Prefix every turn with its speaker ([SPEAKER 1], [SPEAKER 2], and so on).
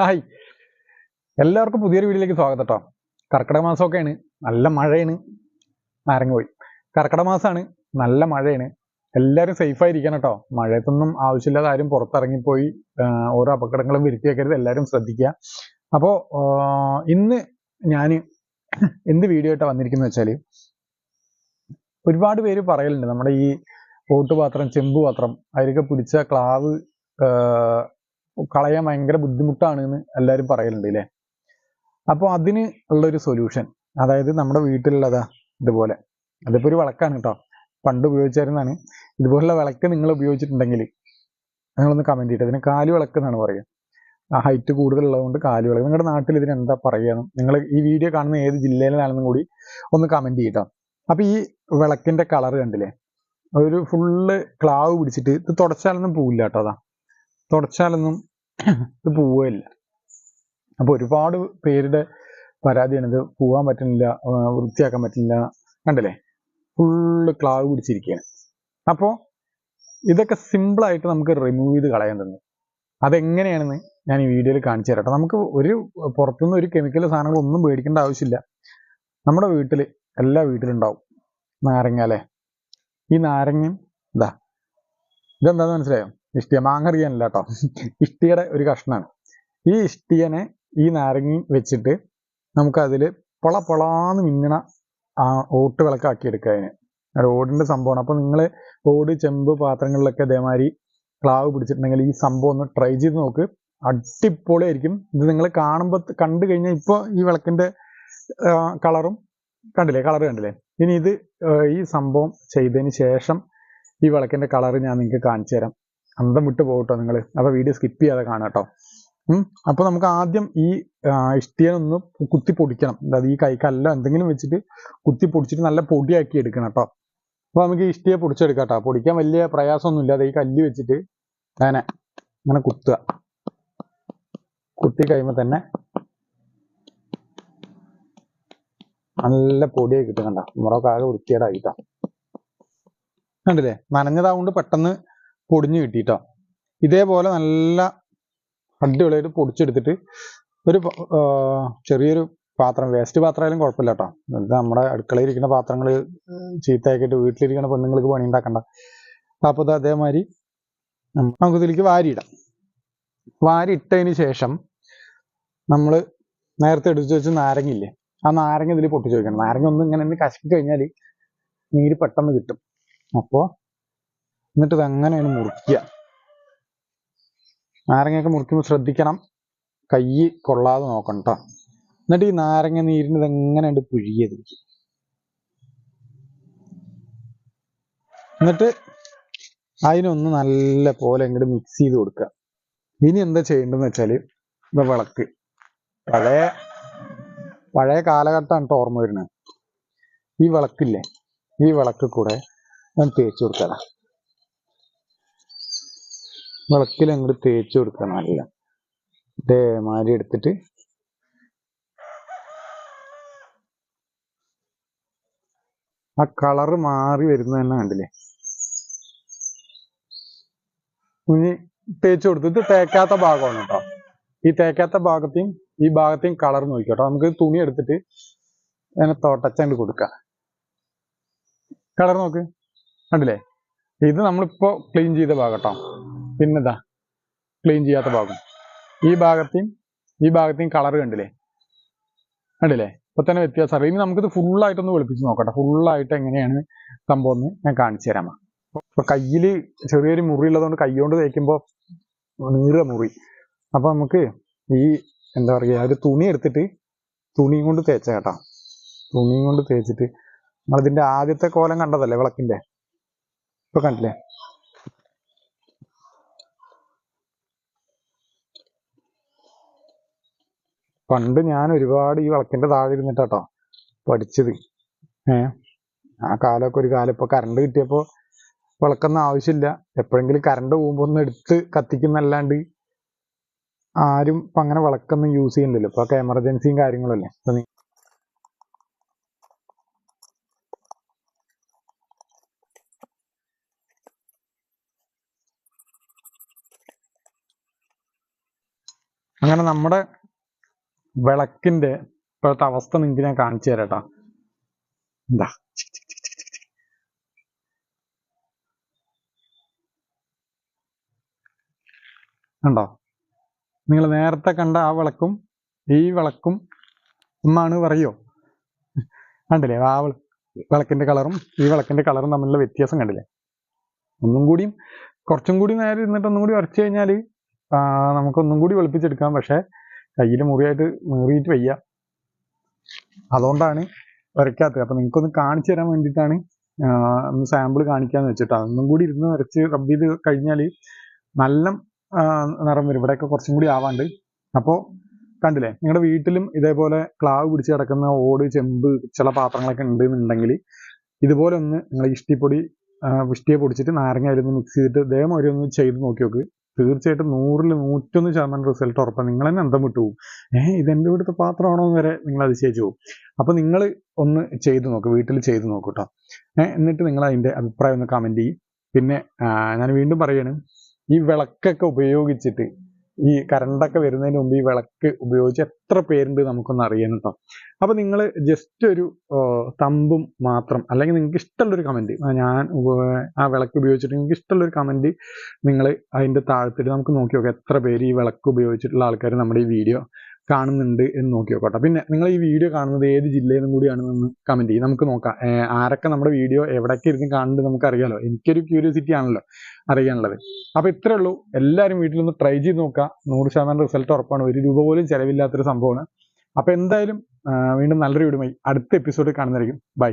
[SPEAKER 1] Hi. എല്ലാവർക്കും പുതിയൊരു വീഡിയോയിലേക്ക് സ്വാഗതം കേട്ടോ കർക്കിടക മാസമൊക്കെയാണ്. നല്ല മഴയാണ്. നാരങ്ങ പോയി. കർക്കിടക മാസമാണ്. നല്ല മഴയാണ്. എല്ലാവരും സേഫായിരിക്കണം കേട്ടോ മഴയത്തൊന്നും ആവശ്യമില്ലാതെ ആരും പുറത്തിറങ്ങിപ്പോയി ഓരോ അപകടങ്ങളും വരുത്തി വയ്ക്കരുത് എല്ലാവരും ശ്രദ്ധിക്കുക അപ്പോൾ ഇന്ന് ഞാൻ എന്ത് വീഡിയോ ആയിട്ടാണ് വന്നിരിക്കുന്നത് വെച്ചാൽ ഒരുപാട് പേര് പറയലുണ്ട്. നമ്മുടെ ഈ ഓട്ടുപാത്രം ചെമ്പ് പാത്രം അതിലൊക്കെ പിടിച്ച ക്ലാവ് കളയാൻ ഭയങ്കര ബുദ്ധിമുട്ടാണ് എന്ന് എല്ലാവരും പറയലുണ്ട് അല്ലേ അപ്പോൾ അതിന് ഉള്ളൊരു സൊല്യൂഷൻ അതായത് നമ്മുടെ വീട്ടിലുള്ളതാ ഇതുപോലെ. അതിപ്പോൾ ഒരു വിളക്കാണ് കേട്ടോ. പണ്ട് ഉപയോഗിച്ചായിരുന്നാണ്. ഇതുപോലുള്ള വിളക്ക് നിങ്ങൾ ഉപയോഗിച്ചിട്ടുണ്ടെങ്കിൽ നിങ്ങളൊന്ന് കമന്റ് ചെയ്തിട്ട് അതിന് കാൽ വിളക്ക് എന്നാണ് പറയുക. ആ ഹൈറ്റ് കൂടുതലുള്ളതുകൊണ്ട് കാൽ വിളക്ക്. നിങ്ങളുടെ നാട്ടിൽ ഇതിന് എന്താ പറയുക നിങ്ങൾ ഈ വീഡിയോ കാണുന്ന ഏത് ജില്ലയിലാണെന്നും കൂടി ഒന്ന് കമന്റ് ചെയ്യട്ടോ അപ്പോൾ ഈ വിളക്കിന്റെ കളർ കണ്ടില്ലേ? ഒരു ഫുള്ള് ക്ലാവ് പിടിച്ചിട്ട് ഇത് തുടച്ചാലൊന്നും പോവില്ല കേട്ടോ അതാ. തുടച്ചാലൊന്നും ഇത് പോവുകയില്ല. അപ്പോൾ ഒരുപാട് പേരുടെ പരാതിയാണ് ഇത് പോകാൻ പറ്റുന്നില്ല വൃത്തിയാക്കാൻ പറ്റുന്നില്ല. കണ്ടില്ലേ? ഫുള്ള് ക്ലാവ് പിടിച്ചിരിക്കുകയാണ്. അപ്പോൾ ഇതൊക്കെ സിമ്പിളായിട്ട് നമുക്ക് റിമൂവ് ചെയ്ത് കളയാൻ തന്നെ. അതെങ്ങനെയാണെന്ന് ഞാൻ ഈ വീഡിയോയിൽ കാണിച്ചു തരാം. നമുക്ക് ഒരു പുറത്തുനിന്ന് ഒരു കെമിക്കൽ സാധനങ്ങളൊന്നും മേടിക്കേണ്ട ആവശ്യമില്ല. നമ്മുടെ വീട്ടിൽ എല്ലാ വീട്ടിലുണ്ടാവും. നാരങ്ങ അല്ലേ? ഈ നാരങ്ങയും ഇതാ ഇതെന്താന്ന് മനസ്സിലായോ? ഇഷ്ടിയ മാങ്ങ അറിയാനല്ല കേട്ടോ ഇഷ്ടിയുടെ ഒരു കഷ്ണമാണ് ഈ ഇഷ്ടിയനെ ഈ നാരങ്ങയും വെച്ചിട്ട് നമുക്കതിൽ പൊള പൊളാന്ന് മിന്നണ ആ ഓട്ട് വിളക്കാക്കി എടുക്കുക അതിന് ഓടിന്റെ സംഭവമാണ്. അപ്പോൾ നിങ്ങൾ ഓട് ചെമ്പ് പാത്രങ്ങളിലൊക്കെ ഇതേമാതിരി ക്ലാവ് പിടിച്ചിട്ടുണ്ടെങ്കിൽ ഈ സംഭവം ഒന്ന് ട്രൈ ചെയ്ത് നോക്ക്. അടിപൊളിയായിരിക്കും. ഇത് നിങ്ങൾ കാണുമ്പോൾ കണ്ടു കഴിഞ്ഞാൽ ഇപ്പോൾ ഈ വിളക്കിന്റെ കളറും കണ്ടില്ലേ? കളർ കണ്ടില്ലേ? ഇനി ഇത് ഈ സംഭവം ചെയ്തതിന് ശേഷം ഈ വിളക്കിന്റെ കളർ ഞാൻ നിങ്ങൾക്ക് കാണിച്ചു തരാം അന്തം വിട്ടു പോകട്ടോ നിങ്ങൾ അപ്പോൾ വീഡിയോ സ്കിപ്പ് ചെയ്യാതെ കാണാം കേട്ടോ. അപ്പോൾ നമുക്ക് ആദ്യം ഈ ഇഷ്ടികനൊന്ന് കുത്തി പൊടിക്കണം. അതായത് ഈ കൈക്കല്ല എന്തെങ്കിലും വെച്ചിട്ട് കുത്തി പൊടിച്ചിട്ട് നല്ല പൊടിയാക്കി എടുക്കണം കേട്ടോ. അപ്പോൾ നമുക്ക് ഇഷ്ടിയെ പൊടിച്ചെടുക്കാം കേട്ടോ. പൊടിക്കാൻ വലിയ പ്രയാസമൊന്നുമില്ല. അത് ഈ കല്ല് വെച്ചിട്ട് അങ്ങനെ അങ്ങനെ കുത്തുക. കുത്തി കഴിയുമ്പോൾ തന്നെ നല്ല പൊടിയായി കിട്ടും. കണ്ട വൃത്തിയേടായിട്ടോ വൃത്തികേടായിട്ടോ കണ്ടില്ലേ? നനഞ്ഞതാകൊണ്ട് പെട്ടെന്ന് പൊടിഞ്ഞ് കിട്ടിയിട്ടാ. ഇതേപോലെ നല്ല അടിപൊളിയായിട്ട് പൊടിച്ചെടുത്തിട്ട് ഒരു ചെറിയൊരു പാത്രം വേസ്റ്റ് പാത്രമായാലും കുഴപ്പമില്ല കേട്ടോ എന്നിട്ട് നമ്മുടെ അടുക്കളയിൽ ഇരിക്കുന്ന പാത്രങ്ങൾ ചീത്തയാക്കിയിട്ട് വീട്ടിലിരിക്കുന്ന പെണ്ണുങ്ങൾക്ക് പണി ഉണ്ടാക്കണ്ട. അപ്പോൾ ഇത് അതേമാതിരി നമുക്ക് ഇതിലേക്ക് വാരിയിടാം. വാരി ഇട്ടതിന് ശേഷം നമ്മൾ നേരത്തെ എടുത്തു വെച്ച് നാരങ്ങയില്ലേ ആ നാരങ്ങ ഇതിൽ പൊട്ടിച്ച് വെക്കണം. നാരങ്ങ ഒന്ന് ഇങ്ങനെ കശക്കി കഴിഞ്ഞാൽ നീര് പെട്ടെന്ന് കിട്ടും. അപ്പോൾ എന്നിട്ട് ഇത് അങ്ങനെയാണ് മുറിക്കുക നാരങ്ങയൊക്കെ മുറിക്കുമ്പോൾ ശ്രദ്ധിക്കണം. കൈ കൊള്ളാതെ നോക്കണം എന്നിട്ട് ഈ നാരങ്ങ നീരിന് ഇത് എങ്ങനെയുണ്ട് പിഴിയതിരിക്കും എന്നിട്ട് അതിനൊന്ന് നല്ല പോലെ ഇങ്ങോട്ട് മിക്സ് ചെയ്ത് കൊടുക്കുക. ഇനി എന്താ ചെയ്യേണ്ടതെന്ന് വെച്ചാൽ ഇത് വിളക്ക്. പഴയ പഴയ കാലഘട്ടമാണ് ഓർമ്മ വരുന്നത്. ഈ വിളക്കില്ലേ? ഈ വിളക്ക് കൂടെ ഞാൻ തേച്ച് കൊടുക്കല വിളക്കിൽ അങ്ങോട്ട് തേച്ച് കൊടുക്കുക നല്ല ഇതേമാതിരി എടുത്തിട്ട്. ആ കളറ് മാറി വരുന്നത് തന്നെ കണ്ടില്ലേ? ഇനി തേച്ച് കൊടുത്തു. ഇത് തേക്കാത്ത ഭാഗമാണ് കേട്ടോ. ഈ തേക്കാത്ത ഭാഗത്തെയും ഈ ഭാഗത്തെയും കളർ നോക്കിക്കോട്ടോ നമുക്ക് തുണി എടുത്തിട്ട് അതിനെ തോട്ടച്ചണ്ട് കൊടുക്കാം കളർ നോക്ക്. കണ്ടില്ലേ? ഇത് നമ്മളിപ്പോ ക്ലീൻ ചെയ്ത ഭാഗം കേട്ടോ. പിന്നെതാ ക്ലീൻ ചെയ്യാത്ത ഭാഗം. ഈ ഭാഗത്തെയും ഈ ഭാഗത്തെയും കളർ കണ്ടില്ലേ? കണ്ടില്ലേ? ഇപ്പൊ തന്നെ വ്യത്യാസം ഇനി നമുക്കിത് ഫുള്ളായിട്ടൊന്ന് വെളുപ്പിച്ച് നോക്കട്ടെ. ഫുള്ളായിട്ട് എങ്ങനെയാണ് സംഭവം എന്ന് ഞാൻ കാണിച്ചു തരാം. ഇപ്പൊ കയ്യിൽ ചെറിയൊരു മുറി ഉള്ളതുകൊണ്ട് കൈകൊണ്ട് തേക്കുമ്പോൾ നീറ മുറി. അപ്പൊ നമുക്ക് ഈ എന്താ പറയുക ഒരു തുണി എടുത്തിട്ട് തുണിയും കൊണ്ട് തേച്ച കേട്ടോ. തുണിയും കൊണ്ട് തേച്ചിട്ട് നമ്മളിതിന്റെ ആദ്യത്തെ കോലം കണ്ടതല്ലേ വിളക്കിന്റെ? ഇപ്പൊ കണ്ടില്ലേ? പണ്ട് ഞാൻ ഒരുപാട് ഈ വിളക്കിന്റെ താഴെ ഇരുന്നിട്ടാട്ടോ പഠിച്ചത്. ഏ? ആ കാലമൊക്കെ ഒരു കാലം. ഇപ്പൊ കറണ്ട് കിട്ടിയപ്പോ വിളക്കൊന്നും ആവശ്യമില്ല. എപ്പോഴെങ്കിലും കറണ്ട് പോകുമ്പോ ഒന്ന് എടുത്ത് കത്തിക്കുന്നല്ലാണ്ട് ആരും ഇപ്പൊ അങ്ങനെ വിളക്കൊന്നും യൂസ് ചെയ്യുന്നില്ലല്ലോ ഇപ്പൊ ഒക്കെ എമർജൻസിയും കാര്യങ്ങളും അല്ലേ? അങ്ങനെ നമ്മുടെ വിളക്കിന്റെ ഇപ്പോഴത്തെ അവസ്ഥ നിങ്ങൾക്ക് ഞാൻ കാണിച്ചു തരാം എന്താ കണ്ടോ? നിങ്ങൾ നേരത്തെ കണ്ട ആ വിളക്കും ഈ വിളക്കും ഒന്നാണ് പറയോ? കണ്ടില്ലേ? ആ വിള- വിളക്കിന്റെ കളറും ഈ വിളക്കിന്റെ കളറും തമ്മിലുള്ള വ്യത്യാസം കണ്ടില്ലേ? ഒന്നും കൂടിയും കുറച്ചും കൂടി നേരെ ഇരുന്നിട്ട് ഒന്നും കൂടി വരച്ചു കഴിഞ്ഞാൽ നമുക്കൊന്നും കൂടി വെളുപ്പിച്ചെടുക്കാം. പക്ഷെ കയ്യിൽ മുറിയായിട്ട് മുറിയിട്ട് വയ്യ. അതുകൊണ്ടാണ് വരയ്ക്കാത്തത്. അപ്പം നിങ്ങൾക്കൊന്ന് കാണിച്ചു തരാൻ വേണ്ടിയിട്ടാണ് ഒന്ന് സാമ്പിൾ കാണിക്കാന്ന് വെച്ചിട്ട്. ഒന്നും കൂടി ഇരുന്ന് വരച്ച് റബ്ബ് ചെയ്ത് കഴിഞ്ഞാൽ നല്ല നിറം വരും. ഇവിടെയൊക്കെ കുറച്ചും കൂടി ആവാണ്ട്. അപ്പോൾ കണ്ടില്ലേ നിങ്ങളുടെ വീട്ടിലും ഇതേപോലെ ക്ലാവ് പിടിച്ച് കിടക്കുന്ന ഓട് ചെമ്പ് ചില പാത്രങ്ങളൊക്കെ ഉണ്ട് എന്നുണ്ടെങ്കിൽ ഇതുപോലെ ഒന്ന് നിങ്ങൾ ഇഷ്ടിപ്പൊടി ഇഷ്ടിയെ പൊടിച്ചിട്ട് നാരങ്ങ അതിലൊന്ന് മിക്സ് ചെയ്തിട്ട് ഇതേമാതിരി ഒന്ന് ചെയ്ത് നോക്കി നോക്ക് തീർച്ചയായിട്ടും നൂറിൽ നൂറ്റൊന്ന് ശതമാനം റിസൾട്ട് ഉറപ്പാണ്. നിങ്ങൾ തന്നെ അന്തം വിട്ടു പോകും ഏഹ് ഇതെന്റെ ഇവിടുത്തെ പാത്രമാണോ എന്ന് വരെ നിങ്ങൾ അതിശയിച്ചു പോകും അപ്പൊ നിങ്ങൾ ഒന്ന് ചെയ്തു നോക്ക് വീട്ടിൽ ചെയ്തു നോക്കൂ കേട്ടോ ഏഹ് എന്നിട്ട് നിങ്ങൾ അതിന്റെ അഭിപ്രായം ഒന്ന് കമന്റ് ചെയ്യും. പിന്നെ ഞാൻ വീണ്ടും പറയാണ് ഈ വിളക്കൊക്കെ ഉപയോഗിച്ചിട്ട് ഈ കറണ്ടൊക്കെ വരുന്നതിന് മുമ്പ് ഈ വിളക്ക് ഉപയോഗിച്ച് എത്ര പേരുണ്ട് നമുക്കൊന്ന് അറിയാൻ കേട്ടോ അപ്പൊ നിങ്ങൾ ജസ്റ്റ് ഒരു തമ്പും മാത്രം അല്ലെങ്കിൽ നിങ്ങൾക്ക് ഇഷ്ടമുള്ളൊരു കമന്റ് ഞാൻ ആ വിളക്ക് ഉപയോഗിച്ചിട്ട് നിങ്ങൾക്ക് ഇഷ്ടമുള്ളൊരു കമന്റ് നിങ്ങൾ അതിന്റെ താഴത്തിട്ട് നമുക്ക് നോക്കി നോക്കാം എത്ര പേര് ഈ വിളക്ക് ഉപയോഗിച്ചിട്ടുള്ള ആൾക്കാർ നമ്മുടെ ഈ വീഡിയോ കാണുന്നുണ്ട് എന്ന് നോക്കി നോക്കട്ടെ പിന്നെ നിങ്ങൾ ഈ വീഡിയോ കാണുന്നത് ഏത് ജില്ലയിൽ നിന്നും കൂടിയാണെന്ന് കമന്റ് ചെയ്യും. നമുക്ക് നോക്കാം. ആരൊക്കെ നമ്മുടെ വീഡിയോ എവിടൊക്കെ ഇരുന്ന് കാണുന്നുണ്ട് അറിയാമല്ലോ എനിക്കൊരു ക്യൂരിയോസിറ്റി ആണല്ലോ അറിയാനുള്ളത്. അപ്പോൾ ഇത്രേ ഉള്ളൂ. എല്ലാവരും വീട്ടിലൊന്ന് ട്രൈ ചെയ്ത് നോക്കുക. നൂറ് ശതമാനം റിസൾട്ട് ഉറപ്പാണ്. ഒരു രൂപ പോലും ചെലവില്ലാത്തൊരു സംഭവമാണ്. അപ്പോൾ എന്തായാലും വീണ്ടും നല്ലൊരു വീടുമായി അടുത്ത എപ്പിസോഡ് കാണുന്നതായിരിക്കും. ബൈ